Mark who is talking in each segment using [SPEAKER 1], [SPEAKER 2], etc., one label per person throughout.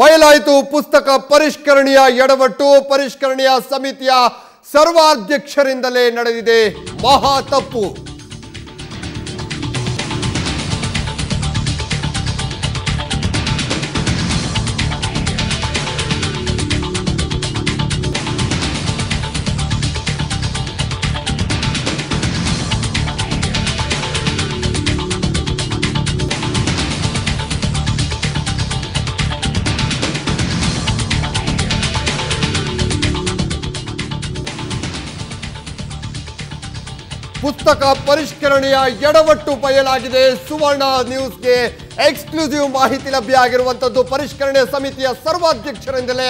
[SPEAKER 1] ಬಯಲಾಯಿತು ಪುಸ್ತಕ ಪರಿಷ್ಕರಣೆಯ ಎಡವಟ್ಟು ಪರಿಷ್ಕರಣೆಯ ಸಮಿತಿಯ ಸರ್ವಾಧ್ಯಕ್ಷರಿಂದಲೇ ನಡೆದಿದೆ ಮಹಾ ತಪ್ಪು. ಪುಸ್ತಕ ಪರಿಷ್ಕರಣೆಯ ಎಡವಟ್ಟು ಬಯಲಾಗಿದೆ. ಸುವರ್ಣ ನ್ಯೂಸ್ಗೆ ಎಕ್ಸ್ಕ್ಲೂಸಿವ್ ಮಾಹಿತಿ ಲಭ್ಯ ಆಗಿರುವಂತದ್ದು ಪರಿಷ್ಕರಣೆ ಸಮಿತಿಯ ಸರ್ವಾಧ್ಯಕ್ಷರಿಂದಲೇ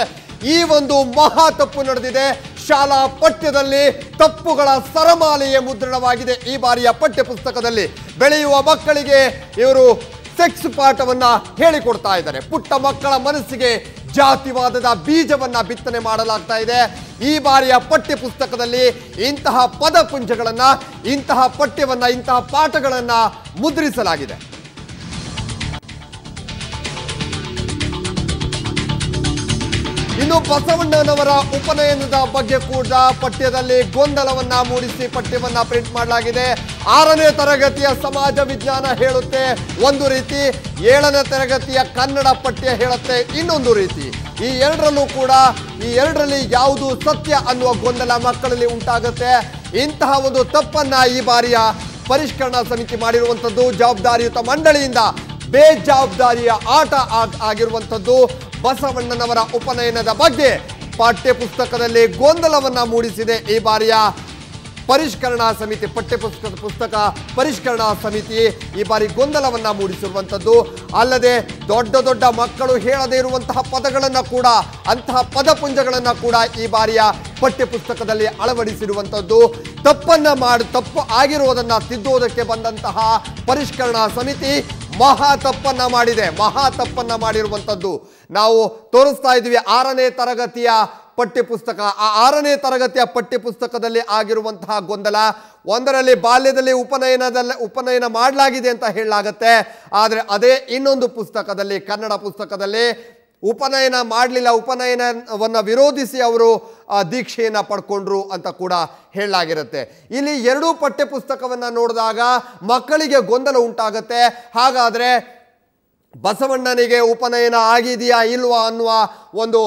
[SPEAKER 1] ಈ ಒಂದು ಮಹಾ ತಪ್ಪು ನಡೆದಿದೆ. ಶಾಲಾ ಪಠ್ಯದಲ್ಲಿ ತಪ್ಪುಗಳ ಸರಮಾಲೆಯೇ ಮುದ್ರಣವಾಗಿದೆ. ಈ ಬಾರಿಯ ಪಠ್ಯ ಪುಸ್ತಕದಲ್ಲಿ ಬೆಳೆಯುವ ಮಕ್ಕಳಿಗೆ ಇವರು ಸೆಕ್ಸ್ ಪಾಠವನ್ನ ಹೇಳಿಕೊಡ್ತಾ ಇದ್ದಾರೆ. ಪುಟ್ಟ ಮಕ್ಕಳ ಮನಸ್ಸಿಗೆ ಜಾತಿವಾದದ ಬೀಜವನ್ನ ಬಿತ್ತನೆ ಮಾಡಲಾಗ್ತಾ ಇದೆ. ಈ ಬಾರಿಯ ಪಠ್ಯ ಪುಸ್ತಕದಲ್ಲಿ ಇಂತಹ ಪದಪುಂಜಗಳನ್ನ, ಇಂತಹ ಪಠ್ಯವನ್ನ, ಇಂತಹ ಪಾಠಗಳನ್ನ ಮುದ್ರಿಸಲಾಗಿದೆ. ಇನ್ನು ಬಸವಣ್ಣನವರ ಉಪನಯನದ ಬಗ್ಗೆ ಕೂಡ ಪಠ್ಯದಲ್ಲಿ ಗೊಂದಲವನ್ನ ಮೂಡಿಸಿ ಪಠ್ಯವನ್ನ ಪ್ರಿಂಟ್ ಮಾಡಲಾಗಿದೆ. ಆರನೇ ತರಗತಿಯ ಸಮಾಜ ವಿಜ್ಞಾನ ಹೇಳುತ್ತೆ. ಒಂದು ರೀತಿ, ಏಳನೇ ತರಗತಿಯ ಕನ್ನಡ ಪಠ್ಯ ಹೇಳುತ್ತೆ. ಇನ್ನೊಂದು ರೀತಿ, ಈ ಎರಡರಲ್ಲೂ ಕೂಡ, ಈ ಎರಡರಲ್ಲಿ ಯಾವುದು ಸತ್ಯ ಅನ್ನುವ ಗೊಂದಲ ಮಕ್ಕಳಲ್ಲಿ ಉಂಟಾಗುತ್ತೆ. ಇಂತಹ ಒಂದು ತಪ್ಪನ್ನ ಈ ಬಾರಿಯ ಪರಿಷ್ಕರಣಾ ಸಮಿತಿ ಮಾಡಿರುವಂಥದ್ದು, ಜವಾಬ್ದಾರಿಯುತ ಮಂಡಳಿಯಿಂದ ಬೇಜವಾಬ್ದಾರಿಯ ಆಟ ಆಗ್- ಆಗಿರುವಂಥದ್ದು. ಬಸವಣ್ಣನವರ ಉಪನಯನದ ಬಗ್ಗೆ ಪಾಠ್ಯ ಪುಸ್ತಕದಲ್ಲಿ ಗೊಂದಲವನ್ನ ಮೂಡಿಸಿದೆ ಈ ಬಾರಿಯ ಪರಿಷ್ಕರಣಾ ಸಮಿತಿ ಪಠ್ಯಪುಸ್ತಕದ ಪುಸ್ತಕ ಪರಿಷ್ಕರಣಾ ಸಮಿತಿ ಈ ಬಾರಿ ಗೊಂದಲವನ್ನ ಮೂಡಿಸಿರುವಂಥದ್ದು. ಅಲ್ಲದೆ ದೊಡ್ಡ ದೊಡ್ಡ ಮಕ್ಕಳು ಹೇಳದೇ ಇರುವಂತಹ ಪದಗಳನ್ನ ಕೂಡ, ಅಂತಹ ಪದಪುಂಜಗಳನ್ನ ಕೂಡ ಈ ಬಾರಿಯ ಪಠ್ಯಪುಸ್ತಕದಲ್ಲಿ ಅಳವಡಿಸಿರುವಂಥದ್ದು. ತಪ್ಪನ್ನ ಮಾಡಿ, ತಪ್ಪು ಆಗಿರುವುದನ್ನ ತಿದ್ದುವುದಕ್ಕೆ ಬಂದಂತಹ ಪರಿಷ್ಕರಣಾ ಸಮಿತಿ ಮಹಾ ತಪ್ಪನ್ನ ಮಾಡಿದೆ. ಮಹಾ ತಪ್ಪನ್ನ ಮಾಡಿರುವಂಥದ್ದು. ನಾವು ತೋರಿಸ್ತಾ ಇದ್ವಿ ಆರನೇ ತರಗತಿಯ ಪಠ್ಯ ಪುಸ್ತಕ ಆ ಆರನೇ ತರಗತಿಯ ಪಠ್ಯಪುಸ್ತಕದಲ್ಲಿ ಆಗಿರುವಂತಹ ಗೊಂದಲ, ಒಂದರಲ್ಲಿ ಬಾಲ್ಯದಲ್ಲಿ ಉಪನಯನದಲ್ಲಿ, ಉಪನಯನ ಮಾಡಲಾಗಿದೆ ಅಂತ ಹೇಳಲಾಗತ್ತೆ. ಆದರೆ ಅದೇ ಇನ್ನೊಂದು ಪುಸ್ತಕದಲ್ಲಿ, ಕನ್ನಡ ಪುಸ್ತಕದಲ್ಲಿ ಉಪನಯನ ಮಾಡಲಿಲ್ಲ, ಉಪನಯನವನ್ನು ವಿರೋಧಿಸಿ ಅವರು ದೀಕ್ಷೆಯನ್ನು ಪಡ್ಕೊಂಡ್ರು ಅಂತ ಕೂಡ ಹೇಳಲಾಗಿರುತ್ತೆ. ಇಲ್ಲಿ ಎರಡೂ ಪಠ್ಯಪುಸ್ತಕವನ್ನು ನೋಡಿದಾಗ ಮಕ್ಕಳಿಗೆ ಗೊಂದಲ ಉಂಟಾಗುತ್ತೆ. ಹಾಗಾದರೆ ಬಸವಣ್ಣನಿಗೆ ಉಪನಯನ ಆಗಿದೆಯಾ, ಇಲ್ವಾ ಅನ್ನುವ ಒಂದು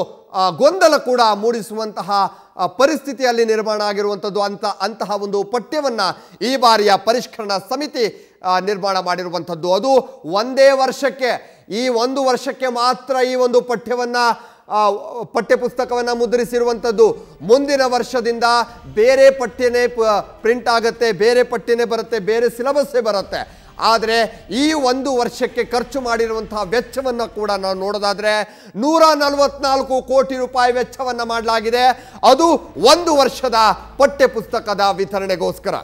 [SPEAKER 1] ಗೊಂದಲ ಕೂಡ ಮೂಡಿಸುವಂತಹ ಪರಿಸ್ಥಿತಿಯಲ್ಲಿ ನಿರ್ಮಾಣ ಆಗಿರುವಂಥದ್ದು ಅಂತ, ಅಂತಹ ಒಂದು ಪಠ್ಯವನ್ನು ಈ ಬಾರಿಯ ಪರಿಷ್ಕರಣಾ ಸಮಿತಿ ನಿರ್ಮಾಣ ಮಾಡಿರುವಂಥದ್ದು. ಅದು ಒಂದೇ ವರ್ಷಕ್ಕೆ, ಈ ಒಂದು ವರ್ಷಕ್ಕೆ ಮಾತ್ರ ಈ ಒಂದು ಪಠ್ಯವನ್ನು ಪಠ್ಯಪುಸ್ತಕವನ್ನು ಮುದ್ರಿಸಿರುವಂಥದ್ದು. ಮುಂದಿನ ವರ್ಷದಿಂದ ಬೇರೆ ಪಠ್ಯನೇ ಪ್ರಿಂಟ್ ಆಗುತ್ತೆ, ಬೇರೆ ಪಠ್ಯನೇ ಬರುತ್ತೆ, ಬೇರೆ ಸಿಲೆಬಸ್ಸೇ ಬರುತ್ತೆ. ಆದರೆ ಈ ಒಂದು ವರ್ಷಕ್ಕೆ ಖರ್ಚು ಮಾಡಿರುವಂತಹ ವೆಚ್ಚವನ್ನು ಕೂಡ ನಾವು ನೋಡೋದಾದ್ರೆ ನೂರ ನಲವತ್ನಾಲ್ಕು ಕೋಟಿ ರೂಪಾಯಿ ವೆಚ್ಚವನ್ನು ಮಾಡಲಾಗಿದೆ. ಅದು ಒಂದು ವರ್ಷದ ಪಠ್ಯ ಪುಸ್ತಕದ ವಿತರಣೆಗೋಸ್ಕರ.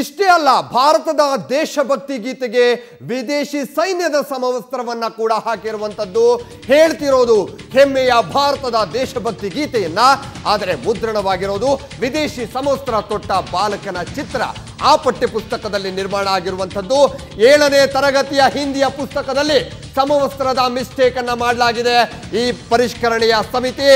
[SPEAKER 1] ಇಷ್ಟೇ ಅಲ್ಲ, ಭಾರತದ ದೇಶಭಕ್ತಿ ಗೀತೆಗೆ ವಿದೇಶಿ ಸೈನ್ಯದ ಸಮವಸ್ತ್ರವನ್ನ ಕೂಡ ಹಾಕಿರುವಂಥದ್ದು ಹೇಳ್ತಿರೋದು ಹೆಮ್ಮೆಯ ಭಾರತದ ದೇಶಭಕ್ತಿ ಗೀತೆಯನ್ನ. ಆದರೆ ಮುದ್ರಣವಾಗಿರೋದು ವಿದೇಶಿ ಸಮವಸ್ತ್ರ ತೊಟ್ಟ ಬಾಲಕನ ಚಿತ್ರ. ಆ ಪಠ್ಯ ಪುಸ್ತಕದಲ್ಲಿ ನಿರ್ಮಾಣ ಆಗಿರುವಂಥದ್ದು ಏಳನೇ ತರಗತಿಯ ಹಿಂದಿಯ ಪುಸ್ತಕದಲ್ಲಿ ಸಮವಸ್ತ್ರದ ಮಿಸ್ಟೇಕ್ ಅನ್ನ ಮಾಡಲಾಗಿದೆ. ಈ ಪರಿಷ್ಕರಣೆಯ ಸಮಿತಿ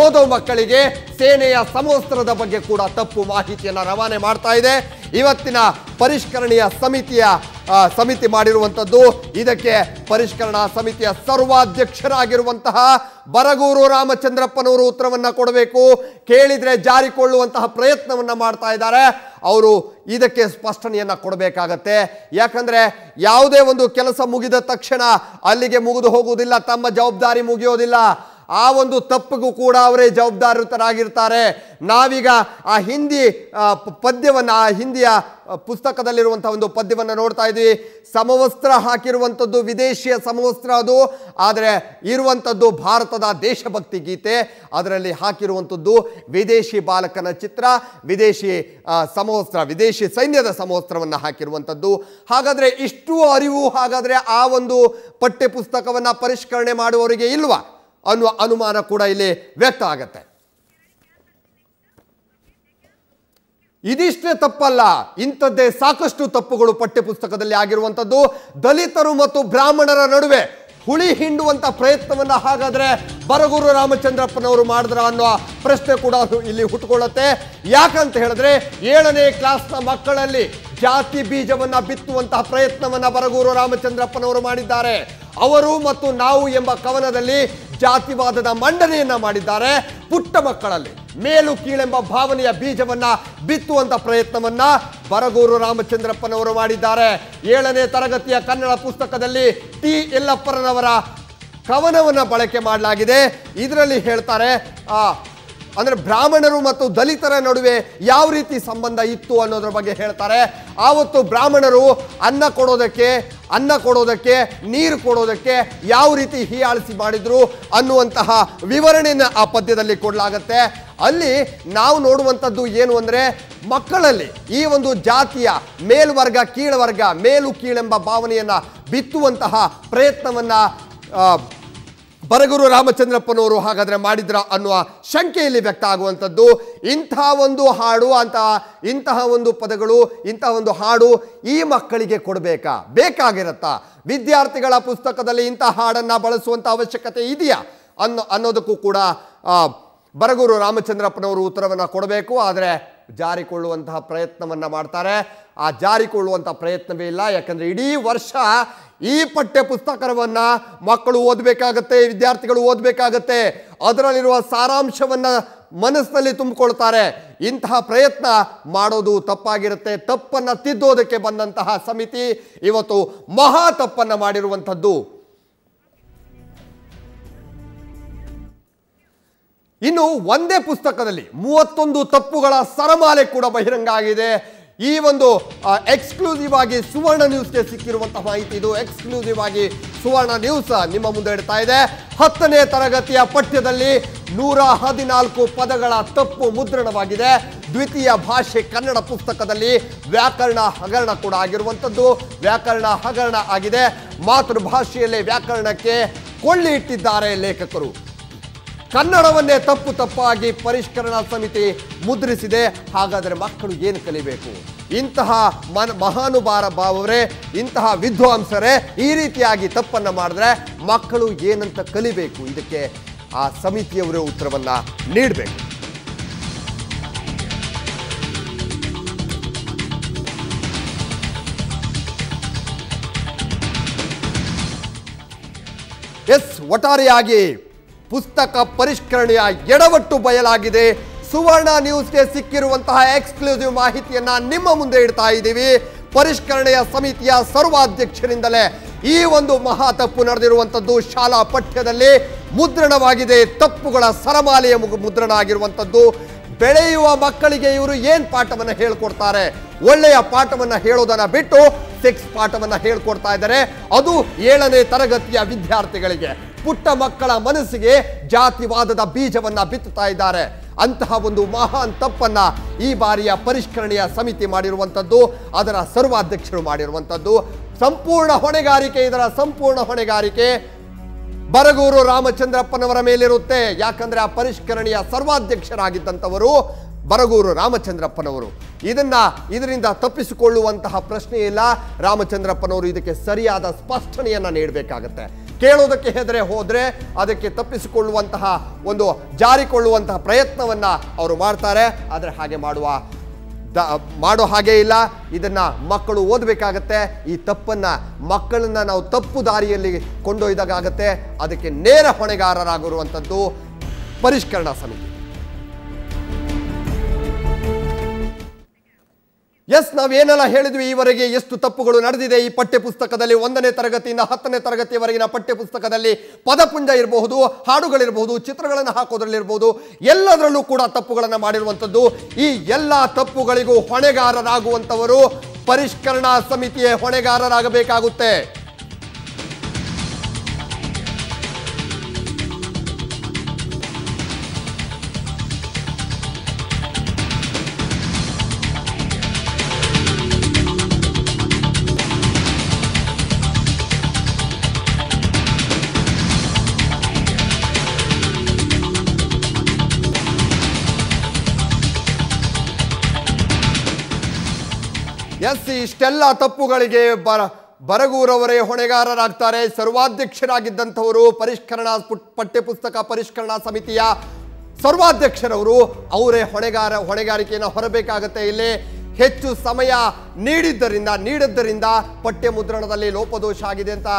[SPEAKER 1] ಓದೋ ಮಕ್ಕಳಿಗೆ ಸೇನೆಯ ಸಮವಸ್ತ್ರದ ಬಗ್ಗೆ ಕೂಡ ತಪ್ಪು ಮಾಹಿತಿಯನ್ನು ರವಾನೆ ಮಾಡ್ತಾ ಇದೆ. ಇವತ್ತಿನ ಪರಿಷ್ಕರಣೆಯ ಸಮಿತಿಯ ಸಮಿತಿ ಮಾಡಿರುವಂಥದ್ದು. ಇದಕ್ಕೆ ಪರಿಷ್ಕರಣಾ ಸಮಿತಿಯ ಸರ್ವಾಧ್ಯಕ್ಷರಾಗಿರುವಂತಹ ಬರಗೂರು ರಾಮಚಂದ್ರಪ್ಪನವರು ಉತ್ತರವನ್ನು ಕೊಡಬೇಕು. ಕೇಳಿದರೆ ಜಾರಿಕೊಳ್ಳುವಂತಹ ಪ್ರಯತ್ನವನ್ನು ಮಾಡ್ತಾ ಇದ್ದಾರೆ. ಅವರು ಇದಕ್ಕೆ ಸ್ಪಷ್ಟನೆಯನ್ನು ಕೊಡಬೇಕಾಗತ್ತೆ. ಯಾಕಂದರೆ ಯಾವುದೇ ಒಂದು ಕೆಲಸ ಮುಗಿದ ತಕ್ಷಣ ಅಲ್ಲಿಗೆ ಮುಗಿದು ಹೋಗುವುದಿಲ್ಲ, ತಮ್ಮ ಜವಾಬ್ದಾರಿ ಮುಗಿಯೋದಿಲ್ಲ. ಆ ಒಂದು ತಪ್ಪಿಗೂ ಕೂಡ ಅವರೇ ಜವಾಬ್ದಾರಿತರಾಗಿರ್ತಾರೆ ನಾವೀಗ ಆ ಹಿಂದಿ ಪದ್ಯವನ್ನು, ಆ ಹಿಂದಿಯ ಪುಸ್ತಕದಲ್ಲಿರುವಂಥ ಒಂದು ಪದ್ಯವನ್ನು ನೋಡ್ತಾ ಇದ್ವಿ. ಸಮವಸ್ತ್ರ ಹಾಕಿರುವಂಥದ್ದು ವಿದೇಶಿಯ ಸಮವಸ್ತ್ರ ಅದು. ಆದರೆ ಇರುವಂಥದ್ದು ಭಾರತದ ದೇಶಭಕ್ತಿ ಗೀತೆ. ಅದರಲ್ಲಿ ಹಾಕಿರುವಂಥದ್ದು ವಿದೇಶಿ ಬಾಲಕನ ಚಿತ್ರ, ವಿದೇಶಿ ಸಮವಸ್ತ್ರ, ವಿದೇಶಿ ಸೈನ್ಯದ ಸಮವಸ್ತ್ರವನ್ನು ಹಾಕಿರುವಂಥದ್ದು. ಹಾಗಾದರೆ ಇಷ್ಟು ಅರಿವು, ಹಾಗಾದರೆ ಆ ಒಂದು ಪಠ್ಯ ಪುಸ್ತಕವನ್ನು ಪರಿಷ್ಕರಣೆ ಮಾಡುವವರಿಗೆ ಇಲ್ವಾ? ಅನ್ನುವ ಅನುಮಾನ ಕೂಡ ಇಲ್ಲಿ ವ್ಯಕ್ತ ಆಗತ್ತೆ. ಇದಿಷ್ಟೇ ತಪ್ಪಲ್ಲ, ಇಂಥದ್ದೇ ಸಾಕಷ್ಟು ತಪ್ಪುಗಳು ಪಠ್ಯಪುಸ್ತಕದಲ್ಲಿ ಆಗಿರುವಂಥದ್ದು. ದಲಿತರು ಮತ್ತು ಬ್ರಾಹ್ಮಣರ ನಡುವೆ ಹುಳಿ ಹಿಂಡುವಂತ ಪ್ರಯತ್ನವನ್ನ ಹಾಗಾದ್ರೆ ಬರಗೂರು ರಾಮಚಂದ್ರಪ್ಪನವರು ಮಾಡಿದ್ರ ಅನ್ನುವ ಪ್ರಶ್ನೆ ಕೂಡ ಇಲ್ಲಿ ಹುಟ್ಟುಕೊಳ್ಳುತ್ತೆ ಯಾಕಂತ ಹೇಳಿದ್ರೆ ಏಳನೇ ಕ್ಲಾಸ್ನ ಮಕ್ಕಳಲ್ಲಿ ಜಾತಿ ಬೀಜವನ್ನ ಬಿತ್ತುವಂತಹ ಪ್ರಯತ್ನವನ್ನ ಬರಗೂರು ರಾಮಚಂದ್ರಪ್ಪನವರು ಮಾಡಿದ್ದಾರೆ. ಅವರು ಮತ್ತು ನಾವು ಎಂಬ ಕವನದಲ್ಲಿ ಜಾತಿವಾದದ ಮಂಡನೆಯನ್ನ ಮಾಡಿದ್ದಾರೆ. ಪುಟ್ಟ ಮಕ್ಕಳಲ್ಲಿ ಮೇಲು ಕೀಳೆಂಬ ಭಾವನೆಯ ಬೀಜವನ್ನ ಬಿತ್ತುವಂತ ಪ್ರಯತ್ನವನ್ನ ಬರಗೂರು ರಾಮಚಂದ್ರಪ್ಪನವರು ಮಾಡಿದ್ದಾರೆ. ಏಳನೇ ತರಗತಿಯ ಕನ್ನಡ ಪುಸ್ತಕದಲ್ಲಿ ಟಿ ಯಲ್ಲಪ್ಪರನವರ ಕವನವನ್ನ ಬಳಕೆ ಮಾಡಲಾಗಿದೆ. ಇದರಲ್ಲಿ ಹೇಳ್ತಾರೆ, ಆ ಅಂದ್ರೆ ಬ್ರಾಹ್ಮಣರು ಮತ್ತು ದಲಿತರ ನಡುವೆ ಯಾವ ರೀತಿ ಸಂಬಂಧ ಇತ್ತು ಅನ್ನೋದ್ರ ಬಗ್ಗೆ ಹೇಳ್ತಾರೆ. ಆವತ್ತು ಬ್ರಾಹ್ಮಣರು ಅನ್ನ ಕೊಡೋದಕ್ಕೆ ಅನ್ನ ಕೊಡೋದಕ್ಕೆ, ನೀರು ಕೊಡೋದಕ್ಕೆ ಯಾವ ರೀತಿ ಹೀಯಾಳಿಸಿ ಮಾಡಿದ್ರು ಅನ್ನುವಂತಹ ವಿವರಣೆಯನ್ನು ಆ ಪದ್ಯದಲ್ಲಿ ಕೊಡಲಾಗತ್ತೆ. ಅಲ್ಲಿ ನಾವು ನೋಡುವಂಥದ್ದು ಏನು ಅಂದರೆ ಮಕ್ಕಳಲ್ಲಿ ಈ ಒಂದು ಜಾತಿಯ ಮೇಲ್ವರ್ಗ, ಕೀಳ್ವರ್ಗ ಮೇಲು ಕೀಳೆಂಬ ಭಾವನೆಯನ್ನು ಬಿತ್ತುವಂತಹ ಪ್ರಯತ್ನವನ್ನು ಬರಗೂರು ರಾಮಚಂದ್ರಪ್ಪನವರು ಹಾಗಾದರೆ ಮಾಡಿದ್ರ ಅನ್ನುವ ಶಂಕೆಯಲ್ಲಿ ವ್ಯಕ್ತ ಆಗುವಂಥದ್ದು. ಇಂತಹ ಒಂದು ಹಾಡು, ಅಂತ ಇಂತಹ ಒಂದು ಪದಗಳು ಇಂತಹ ಒಂದು ಹಾಡು ಈ ಮಕ್ಕಳಿಗೆ ಕೊಡಬೇಕಾ? ಬೇಕಾಗಿರತ್ತಾ? ವಿದ್ಯಾರ್ಥಿಗಳ ಪುಸ್ತಕದಲ್ಲಿ ಇಂತಹ ಹಾಡನ್ನು ಬಳಸುವಂಥ ಅವಶ್ಯಕತೆ ಇದೆಯಾ? ಅನ್ನೋ, ಅನ್ನೋದಕ್ಕೂ ಕೂಡ ಬರಗೂರು ರಾಮಚಂದ್ರಪ್ಪನವರು ಉತ್ತರವನ್ನು ಕೊಡಬೇಕು. ಆದರೆ ಜಾರಿಕೊಳ್ಳುವಂತಹ ಪ್ರಯತ್ನವನ್ನು ಮಾಡ್ತಾರೆ. ಆ ಜಾರಿಕೊಳ್ಳುವಂಥ ಪ್ರಯತ್ನವೇ ಇಲ್ಲ. ಯಾಕಂದ್ರೆ ಇಡೀ ವರ್ಷ ಈ ಪಠ್ಯ ಪುಸ್ತಕವನ್ನ ಮಕ್ಕಳು ಓದಬೇಕಾಗತ್ತೆ, ವಿದ್ಯಾರ್ಥಿಗಳು ಓದಬೇಕಾಗತ್ತೆ. ಅದರಲ್ಲಿರುವ ಸಾರಾಂಶವನ್ನ ಮನಸ್ಸಿನಲ್ಲಿ ತುಂಬಿಕೊಳ್ತಾರೆ. ಇಂತಹ ಪ್ರಯತ್ನ ಮಾಡೋದು ತಪ್ಪಾಗಿರುತ್ತೆ. ತಪ್ಪನ್ನ ತಿದ್ದೋದಕ್ಕೆ ಬಂದಂತಹ ಸಮಿತಿ ಇವತ್ತು ಮಹಾ ತಪ್ಪನ್ನ ಮಾಡಿರುವಂಥದ್ದು. ಇನ್ನು ಒಂದೇ ಪುಸ್ತಕದಲ್ಲಿ ಮೂವತ್ತೊಂದು ತಪ್ಪುಗಳ ಸರಮಾಲೆ ಕೂಡ ಬಹಿರಂಗ ಆಗಿದೆ. ಈ ಒಂದು ಎಕ್ಸ್ಕ್ಲೂಸಿವ್ ಆಗಿ ಸುವರ್ಣ ನ್ಯೂಸ್ಗೆ ಸಿಕ್ಕಿರುವಂತಹ ಮಾಹಿತಿ ಇದು. ಎಕ್ಸ್ಕ್ಲೂಸಿವ್ ಆಗಿ ಸುವರ್ಣ ನ್ಯೂಸ್ ನಿಮ್ಮ ಮುಂದೆ ಇಡ್ತಾ ಇದೆ. ಹತ್ತನೇ ತರಗತಿಯ ಪಠ್ಯದಲ್ಲಿ ನೂರ ಹದಿನಾಲ್ಕು ಪದಗಳ ತಪ್ಪು ಮುದ್ರಣವಾಗಿದೆ. ದ್ವಿತೀಯ ಭಾಷೆ ಕನ್ನಡ ಪುಸ್ತಕದಲ್ಲಿ ವ್ಯಾಕರಣ ಹಗರಣ ಕೂಡ ಆಗಿರುವಂಥದ್ದು. ವ್ಯಾಕರಣ ಹಗರಣ ಆಗಿದೆ. ಮಾತೃಭಾಷೆಯಲ್ಲಿ ವ್ಯಾಕರಣಕ್ಕೆ ಕೊಳ್ಳಿ ಇಟ್ಟಿದ್ದಾರೆ ಲೇಖಕರು. ಕನ್ನಡವನ್ನೇ ತಪ್ಪು ತಪ್ಪಾಗಿ ಪರಿಷ್ಕರಣಾ ಸಮಿತಿ ಮುದ್ರಿಸಿದೆ. ಹಾಗಾದರೆ ಮಕ್ಕಳು ಏನು ಕಲಿಬೇಕು? ಇಂತಹ ಮನ್ ಮಹಾನುಭಾರ ಭಾವರೇ ಇಂತಹ ವಿದ್ವಾಂಸರೇ ಈ ರೀತಿಯಾಗಿ ತಪ್ಪನ್ನು ಮಾಡಿದ್ರೆ ಮಕ್ಕಳು ಏನಂತ ಕಲಿಬೇಕು? ಇದಕ್ಕೆ ಆ ಸಮಿತಿಯವರೇ ಉತ್ತರವನ್ನು ನೀಡಬೇಕು. ಎಸ್, ಒಟ್ಟಾರೆಯಾಗಿ ಪುಸ್ತಕ ಪರಿಷ್ಕರಣೆಯ ಎಡವಟ್ಟು ಬಯಲಾಗಿದೆ. ಸುವರ್ಣ ನ್ಯೂಸ್ಗೆ ಸಿಕ್ಕಿರುವಂತಹ ಎಕ್ಸ್ಕ್ಲೂಸಿವ್ ಮಾಹಿತಿಯನ್ನ ನಿಮ್ಮ ಮುಂದೆ ಇಡ್ತಾ ಇದ್ದೀವಿ. ಪರಿಷ್ಕರಣೆಯ ಸಮಿತಿಯ ಸರ್ವಾಧ್ಯಕ್ಷರಿಂದಲೇ ಈ ಒಂದು ಮಹಾ ತಪ್ಪು ನಡೆದಿರುವಂಥದ್ದು ಶಾಲಾ ಪಠ್ಯದಲ್ಲಿ ಮುದ್ರಣವಾಗಿದೆ. ತಪ್ಪುಗಳ ಸರಮಾಲೆಯ ಮುದ್ರಣ ಆಗಿರುವಂಥದ್ದು ಬೆಳೆಯುವ ಮಕ್ಕಳಿಗೆ ಇವರು ಏನ್ ಪಾಠವನ್ನು ಹೇಳ್ಕೊಡ್ತಾರೆ? ಒಳ್ಳೆಯ ಪಾಠವನ್ನು ಹೇಳೋದನ್ನ ಬಿಟ್ಟು ಸೆಕ್ಸ್ ಪಾಠವನ್ನು ಹೇಳ್ಕೊಡ್ತಾ ಇದ್ದಾರೆ. ಅದು ಏಳನೇ ತರಗತಿಯ ವಿದ್ಯಾರ್ಥಿಗಳಿಗೆ. ಪುಟ್ಟ ಮಕ್ಕಳ ಮನಸ್ಸಿಗೆ ಜಾತಿವಾದದ ಬೀಜವನ್ನ ಬಿತ್ತುತ್ತಾ ಇದ್ದಾರೆ. ಅಂತಹ ಒಂದು ಮಹಾನ್ ತಪ್ಪನ್ನ ಈ ಬಾರಿಯ ಪರಿಷ್ಕರಣೆಯ ಸಮಿತಿ ಮಾಡಿರುವಂಥದ್ದು ಅದರ ಸರ್ವಾಧ್ಯಕ್ಷರು ಮಾಡಿರುವಂಥದ್ದು ಸಂಪೂರ್ಣ ಹೊಣೆಗಾರಿಕೆ, ಇದರ ಸಂಪೂರ್ಣ ಹೊಣೆಗಾರಿಕೆ ಬರಗೂರು ರಾಮಚಂದ್ರಪ್ಪನವರ ಮೇಲಿರುತ್ತೆ. ಯಾಕಂದ್ರೆ ಆ ಪರಿಷ್ಕರಣೆಯ ಸರ್ವಾಧ್ಯಕ್ಷರಾಗಿದ್ದಂಥವರು ಬರಗೂರು ರಾಮಚಂದ್ರಪ್ಪನವರು. ಇದನ್ನ ಇದರಿಂದ ತಪ್ಪಿಸಿಕೊಳ್ಳುವಂತಹ ಪ್ರಶ್ನೆ ಇಲ್ಲ. ರಾಮಚಂದ್ರಪ್ಪನವರು ಇದಕ್ಕೆ ಸರಿಯಾದ ಸ್ಪಷ್ಟನೆಯನ್ನ ನೀಡಬೇಕಾಗತ್ತೆ. ಕೇಳೋದಕ್ಕೆ ಹೆದರೆ ಹೋದರೆ ಅದಕ್ಕೆ ತಪ್ಪಿಸಿಕೊಳ್ಳುವಂತಹ ಒಂದು ಜಾರಿಕೊಳ್ಳುವಂತಹ ಪ್ರಯತ್ನವನ್ನು ಅವರು ಮಾಡ್ತಾರೆ. ಆದರೆ ಹಾಗೆ ಮಾಡುವ ದ, ಮಾಡೋ ಹಾಗೆ ಇಲ್ಲ. ಇದನ್ನು ಮಕ್ಕಳು ಓದಬೇಕಾಗತ್ತೆ. ಈ ತಪ್ಪನ್ನು ಮಕ್ಕಳನ್ನು ನಾವು ತಪ್ಪು ದಾರಿಯಲ್ಲಿ ಕೊಂಡೊಯ್ದಾಗತ್ತೆ ಅದಕ್ಕೆ ನೇರ ಹೊಣೆಗಾರರಾಗಿರುವಂಥದ್ದು ಪರಿಷ್ಕರಣಾ ಸಮಿತಿ. ಎಸ್, ನಾವೇನೆಲ್ಲ ಹೇಳಿದ್ವಿ ಈವರೆಗೆ ಎಷ್ಟು ತಪ್ಪುಗಳು ನಡೆದಿದೆ ಈ ಪಠ್ಯ ಪುಸ್ತಕದಲ್ಲಿ ಒಂದನೇ ತರಗತಿಯಿಂದ ಹತ್ತನೇ ತರಗತಿಯವರೆಗಿನ ಪಠ್ಯ ಪುಸ್ತಕದಲ್ಲಿ ಪದಪುಂಜ ಇರಬಹುದು, ಹಾಡುಗಳಿರಬಹುದು, ಚಿತ್ರಗಳನ್ನು ಹಾಕೋದ್ರಲ್ಲಿರ್ಬೋದು ಎಲ್ಲದರಲ್ಲೂ ಕೂಡ ತಪ್ಪುಗಳನ್ನು ಮಾಡಿರುವಂಥದ್ದು. ಈ ಎಲ್ಲ ತಪ್ಪುಗಳಿಗೂ ಹೊಣೆಗಾರರಾಗುವಂಥವರು ಪರಿಷ್ಕರಣಾ ಸಮಿತಿಯ ಹೊಣೆಗಾರರಾಗಬೇಕಾಗುತ್ತೆ. ಎಸ್ ಇಷ್ಟೆಲ್ಲ ತಪ್ಪುಗಳಿಗೆ ಬರ, ಬರಗೂರವರೇ ಹೊಣೆಗಾರರಾಗ್ತಾರೆ. ಸರ್ವಾಧ್ಯಕ್ಷರಾಗಿದ್ದಂಥವರು ಪರಿಷ್ಕರಣಾ ಪಠ್ಯಪುಸ್ತಕ ಪರಿಷ್ಕರಣಾ ಸಮಿತಿಯ ಸರ್ವಾಧ್ಯಕ್ಷರವರು, ಅವರೇ ಹೊಣೆಗಾರ, ಹೊಣೆಗಾರಿಕೆಯನ್ನು ಹೊರಬೇಕಾಗತ್ತೆ. ಇಲ್ಲಿ ಹೆಚ್ಚು ಸಮಯ ನೀಡಿದ್ದರಿಂದ ನೀಡಿದ್ದರಿಂದ ಪಠ್ಯ ಮುದ್ರಣದಲ್ಲಿ ಲೋಪದೋಷ ಆಗಿದೆ ಅಂತ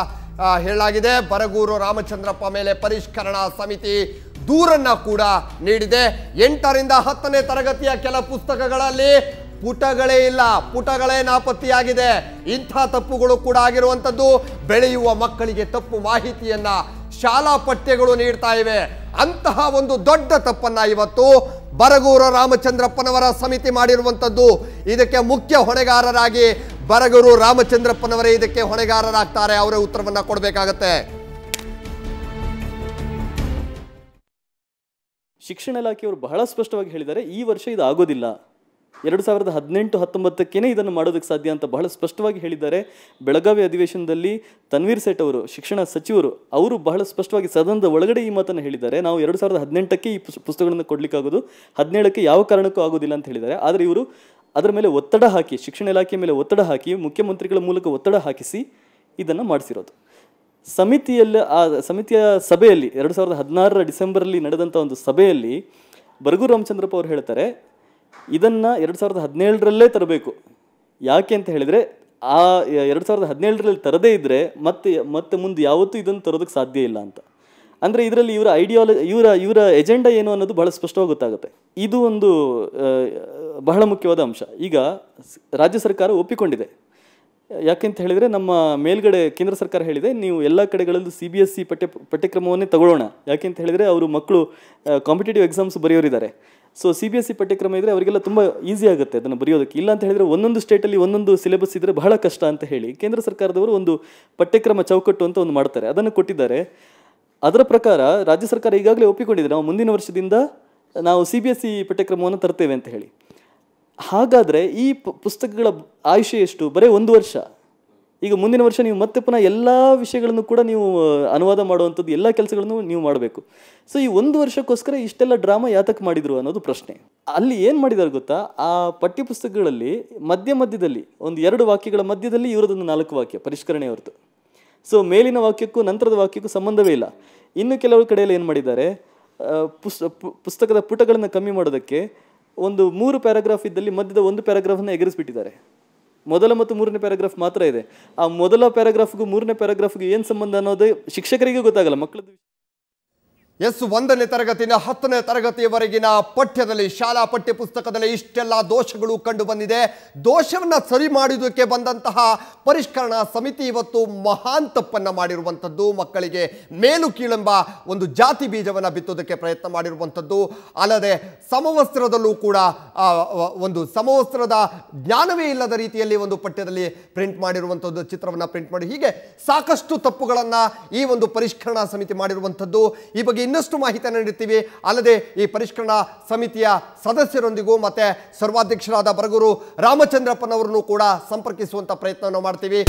[SPEAKER 1] ಹೇಳಲಾಗಿದೆ. ಬರಗೂರು ರಾಮಚಂದ್ರಪ್ಪ ಮೇಲೆ ಪರಿಷ್ಕರಣಾ ಸಮಿತಿ ದೂರನ್ನ ಕೂಡ ನೀಡಿದೆ. ಎಂಟರಿಂದ ಹತ್ತನೇ ತರಗತಿಯ ಕೆಲ ಪುಸ್ತಕಗಳಲ್ಲಿ ಪುಟಗಳೇ ಇಲ್ಲ, ಪುಟಗಳೇ ನಾಪತ್ತೆಯಾಗಿದೆ. ಇಂಥ ತಪ್ಪುಗಳು ಕೂಡ ಆಗಿರುವಂಥದ್ದು ಬೆಳೆಯುವ ಮಕ್ಕಳಿಗೆ ತಪ್ಪು ಮಾಹಿತಿಯನ್ನ ಶಾಲಾ ಪಠ್ಯಗಳು ನೀಡ್ತಾ ಇವೆ. ಅಂತಹ ಒಂದು ದೊಡ್ಡ ತಪ್ಪನ್ನ ಇವತ್ತು ಬರಗೂರು ರಾಮಚಂದ್ರಪ್ಪನವರ ಸಮಿತಿ ಮಾಡಿರುವಂಥದ್ದು. ಇದಕ್ಕೆ ಮುಖ್ಯ ಹೊಣೆಗಾರರಾಗಿ ಬರಗೂರು ರಾಮಚಂದ್ರಪ್ಪನವರೇ ಇದಕ್ಕೆ ಹೊಣೆಗಾರರಾಗ್ತಾರೆ. ಅವರೇ ಉತ್ತರವನ್ನ ಕೊಡಬೇಕಾಗತ್ತೆ.
[SPEAKER 2] ಶಿಕ್ಷಣ ಇಲಾಖೆಯವರು ಬಹಳ ಸ್ಪಷ್ಟವಾಗಿ ಹೇಳಿದ್ದಾರೆ, ಈ ವರ್ಷ ಇದು ಆಗೋದಿಲ್ಲ ಎರಡು ಸಾವಿರದ ಹದಿನೆಂಟು ಹತ್ತೊಂಬತ್ತಕ್ಕೇ ಇದನ್ನು ಮಾಡೋದಕ್ಕೆ ಸಾಧ್ಯ ಅಂತ ಬಹಳ ಸ್ಪಷ್ಟವಾಗಿ ಹೇಳಿದ್ದಾರೆ. ಬೆಳಗಾವಿ ಅಧಿವೇಶನದಲ್ಲಿ ತನ್ವೀರ್ ಸೇಠ್ ಅವರು, ಶಿಕ್ಷಣ ಸಚಿವರು, ಅವರು ಬಹಳ ಸ್ಪಷ್ಟವಾಗಿ ಸದನದ ಒಳಗಡೆ ಈ ಮಾತನ್ನು ಹೇಳಿದ್ದಾರೆ. ನಾವು ಎರಡು ಸಾವಿರದ ಹದಿನೆಂಟಕ್ಕೆ ಈ ಪುಸ್- ಪುಸ್ತಕಗಳನ್ನು ಕೊಡಲಿಕ್ಕಾಗೋದು. ಹದಿನೇಳಕ್ಕೆ ಯಾವ ಕಾರಣಕ್ಕೂ ಆಗೋದಿಲ್ಲ ಅಂತ ಹೇಳಿದ್ದಾರೆ. ಆದರೆ ಇವರು ಅದರ ಮೇಲೆ ಒತ್ತಡ ಹಾಕಿ, ಶಿಕ್ಷಣ ಇಲಾಖೆ ಮೇಲೆ ಒತ್ತಡ ಹಾಕಿ, ಮುಖ್ಯಮಂತ್ರಿಗಳ ಮೂಲಕ ಒತ್ತಡ ಹಾಕಿಸಿ ಇದನ್ನು ಮಾಡಿಸಿರೋದು. ಸಮಿತಿಯಲ್ಲಿ, ಆ ಸಮಿತಿಯ ಸಭೆಯಲ್ಲಿ, ಎರಡು ಸಾವಿರದ ಹದಿನಾರರ ಡಿಸೆಂಬರಲ್ಲಿ ನಡೆದಂಥ ಒಂದು ಸಭೆಯಲ್ಲಿ ಬರಗೂರು ರಾಮಚಂದ್ರಪ್ಪ ಅವರು ಹೇಳ್ತಾರೆ ಇದನ್ನು ಎರಡು ಸಾವಿರದ ಹದಿನೇಳರಲ್ಲೇ ತರಬೇಕು. ಯಾಕೆ ಅಂತ ಹೇಳಿದರೆ, ಆ ಎರಡು ಸಾವಿರದ ಹದಿನೇಳರಲ್ಲಿ ತರದೇ ಇದ್ದರೆ ಮತ್ತೆ ಮತ್ತೆ ಮುಂದೆ ಯಾವತ್ತೂ ಇದನ್ನು ತರೋದಕ್ಕೆ ಸಾಧ್ಯ ಇಲ್ಲ ಅಂತ. ಅಂದರೆ ಇದರಲ್ಲಿ ಇವರ ಐಡಿಯಾಲಜಿ ಇವರ ಇವರ ಎಜೆಂಡಾ ಏನು ಅನ್ನೋದು ಬಹಳ ಸ್ಪಷ್ಟವಾಗಿ ಗೊತ್ತಾಗುತ್ತೆ. ಇದು ಒಂದು ಬಹಳ ಮುಖ್ಯವಾದ ಅಂಶ. ಈಗ ರಾಜ್ಯ ಸರ್ಕಾರ ಒಪ್ಪಿಕೊಂಡಿದೆ. ಯಾಕೆಂತ ಹೇಳಿದರೆ, ನಮ್ಮ ಮೇಲ್ಗಡೆ ಕೇಂದ್ರ ಸರ್ಕಾರ ಹೇಳಿದೆ, ನೀವು ಎಲ್ಲ ಕಡೆಗಳಲ್ಲೂ ಸಿ ಬಿ ಎಸ್ ಸಿ ಪಠ್ಯ, ಪಠ್ಯಕ್ರಮವನ್ನೇ ತಗೊಳ್ಳೋಣ. ಯಾಕೆಂತ ಹೇಳಿದರೆ, ಅವರು ಮಕ್ಕಳು competitive exams ಬರೆಯೋರಿದ್ದಾರೆ. So C B S C ಪಠ್ಯಕ್ರಮ ಇದ್ದರೆ ಅವರಿಗೆಲ್ಲ ತುಂಬ ಈಸಿ ಆಗುತ್ತೆ ಅದನ್ನು ಬರೆಯೋದಕ್ಕೆ. ಇಲ್ಲ ಅಂತ ಹೇಳಿದರೆ ಒಂದೊಂದು ಸ್ಟೇಟಲ್ಲಿ ಒಂದೊಂದು ಸಿಲೆಬಸ್ ಇದ್ದರೆ ಬಹಳ ಕಷ್ಟ ಅಂತ ಹೇಳಿ ಕೇಂದ್ರ ಸರ್ಕಾರದವರು ಒಂದು ಪಠ್ಯಕ್ರಮ ಚೌಕಟ್ಟು ಅಂತ ಒಂದು ಮಾಡ್ತಾರೆ. ಅದನ್ನು ಕೊಟ್ಟಿದ್ದಾರೆ. ಅದರ ಪ್ರಕಾರ ರಾಜ್ಯ ಸರ್ಕಾರ ಈಗಾಗಲೇ ಒಪ್ಪಿಕೊಂಡಿದೆ. ನಾವು ಮುಂದಿನ ವರ್ಷದಿಂದ ನಾವು ಸಿ ಬಿ ಎಸ್ ಸಿ ಪಠ್ಯಕ್ರಮವನ್ನು ತರ್ತೇವೆ ಅಂತ ಹೇಳಿ. ಹಾಗಾದರೆ ಈ ಪುಸ್ತಕಗಳ ಆಯುಷ್ಯ ಎಷ್ಟು? ಬರೀ ಒಂದು ವರ್ಷ. ಈಗ ಮುಂದಿನ ವರ್ಷ ನೀವು ಮತ್ತೆ ಪುನಃ ಎಲ್ಲ ವಿಷಯಗಳನ್ನು ಕೂಡ ನೀವು ಅನುವಾದ ಮಾಡುವಂಥದ್ದು ಎಲ್ಲ ಕೆಲಸಗಳನ್ನು ನೀವು ಮಾಡಬೇಕು. ಸೊ ಈ ಒಂದು ವರ್ಷಕ್ಕೋಸ್ಕರ ಇಷ್ಟೆಲ್ಲ ಡ್ರಾಮಾ ಯಾತಕ್ಕೆ ಮಾಡಿದ್ರು ಅನ್ನೋದು ಪ್ರಶ್ನೆ. ಅಲ್ಲಿ ಏನು ಮಾಡಿದ್ದಾರೆ ಗೊತ್ತಾ? ಆ ಪಠ್ಯಪುಸ್ತಕಗಳಲ್ಲಿ ಮಧ್ಯ ಮಧ್ಯದಲ್ಲಿ ಒಂದು ಎರಡು ವಾಕ್ಯಗಳ ಮಧ್ಯದಲ್ಲಿ ಇವರದೊಂದು ನಾಲ್ಕು ವಾಕ್ಯ, ಪರಿಷ್ಕರಣೆ ಹೊರತು. ಸೊ ಮೇಲಿನ ವಾಕ್ಯಕ್ಕೂ ನಂತರದ ವಾಕ್ಯಕ್ಕೂ ಸಂಬಂಧವೇ ಇಲ್ಲ. ಇನ್ನು ಕೆಲವು ಕಡೆಯಲ್ಲಿ ಏನು ಮಾಡಿದ್ದಾರೆ? ಪುಸ್ತಕದ ಪುಟಗಳನ್ನು ಕಮ್ಮಿ ಮಾಡೋದಕ್ಕೆ ಒಂದು ಮೂರು ಪ್ಯಾರಾಗ್ರಾಫ್ ಇದ್ದಲ್ಲಿ ಮಧ್ಯದ ಒಂದು ಪ್ಯಾರಾಗ್ರಾಫನ್ನು ಎಗರಿಸ್ಬಿಟ್ಟಿದ್ದಾರೆ. ಮೊದಲ ಮತ್ತು ಮೂರನೇ ಪ್ಯಾರಾಗ್ರಾಫ್ ಮಾತ್ರ ಇದೆ. ಆ ಮೊದಲ ಪ್ಯಾರಾಗ್ರಾಫ್ಗೂ ಮೂರನೇ ಪ್ಯಾರಾಗ್ರಾಫ್ಗೂ ಏನು ಸಂಬಂಧ ಅನ್ನೋದೇ ಶಿಕ್ಷಕರಿಗೆ ಗೊತ್ತಾಗಲ್ಲ. ಮಕ್ಕಳದ್ದು
[SPEAKER 1] ಎಸ್ ಒಂದನೇ ತರಗತಿನ ಹತ್ತನೇ ತರಗತಿಯವರೆಗಿನ ಪಠ್ಯದಲ್ಲಿ, ಶಾಲಾ ಪಠ್ಯ ಪುಸ್ತಕದಲ್ಲಿ ಇಷ್ಟೆಲ್ಲ ದೋಷಗಳು ಕಂಡು ಬಂದಿದೆ ದೋಷವನ್ನು ಸರಿ ಮಾಡುವುದಕ್ಕೆ ಬಂದಂತಹ ಪರಿಷ್ಕರಣಾ ಸಮಿತಿ ಇವತ್ತು ಮಹಾನ್ ತಪ್ಪನ್ನು ಮಾಡಿರುವಂಥದ್ದು. ಮಕ್ಕಳಿಗೆ ಮೇಲು ಕೀಳೆಂಬ ಒಂದು ಜಾತಿ ಬೀಜವನ್ನು ಬಿತ್ತೋದಕ್ಕೆ ಪ್ರಯತ್ನ ಮಾಡಿರುವಂಥದ್ದು. ಅಲ್ಲದೆ ಸಮವಸ್ತ್ರದಲ್ಲೂ ಕೂಡ ಒಂದು ಸಮವಸ್ತ್ರದ ಜ್ಞಾನವೇ ಇಲ್ಲದ ರೀತಿಯಲ್ಲಿ ಒಂದು ಪಠ್ಯದಲ್ಲಿ ಪ್ರಿಂಟ್ ಮಾಡಿರುವಂಥದ್ದು, ಚಿತ್ರವನ್ನು ಪ್ರಿಂಟ್ ಮಾಡಿ. ಹೀಗೆ ಸಾಕಷ್ಟು ತಪ್ಪುಗಳನ್ನು ಈ ಒಂದು ಪರಿಷ್ಕರಣಾ ಸಮಿತಿ ಮಾಡಿರುವಂಥದ್ದು. ಈ ಬಗ್ಗೆ ಇನ್ನಷ್ಟು ಮಾಹಿತಿಯನ್ನು ನೀಡುತ್ತೀವಿ. ಅಲ್ಲದೆ ಈ ಪರಿಷ್ಕರಣಾ ಸಮಿತಿಯ ಸದಸ್ಯರೊಂದಿಗೂ ಮತ್ತೆ ಸರ್ವಾಧ್ಯಕ್ಷರಾದ ಬರಗೂರು ರಾಮಚಂದ್ರಪ್ಪನವರನ್ನು ಕೂಡ ಸಂಪರ್ಕಿಸುವಂತ ಪ್ರಯತ್ನವನ್ನು ಮಾಡ್ತೀವಿ.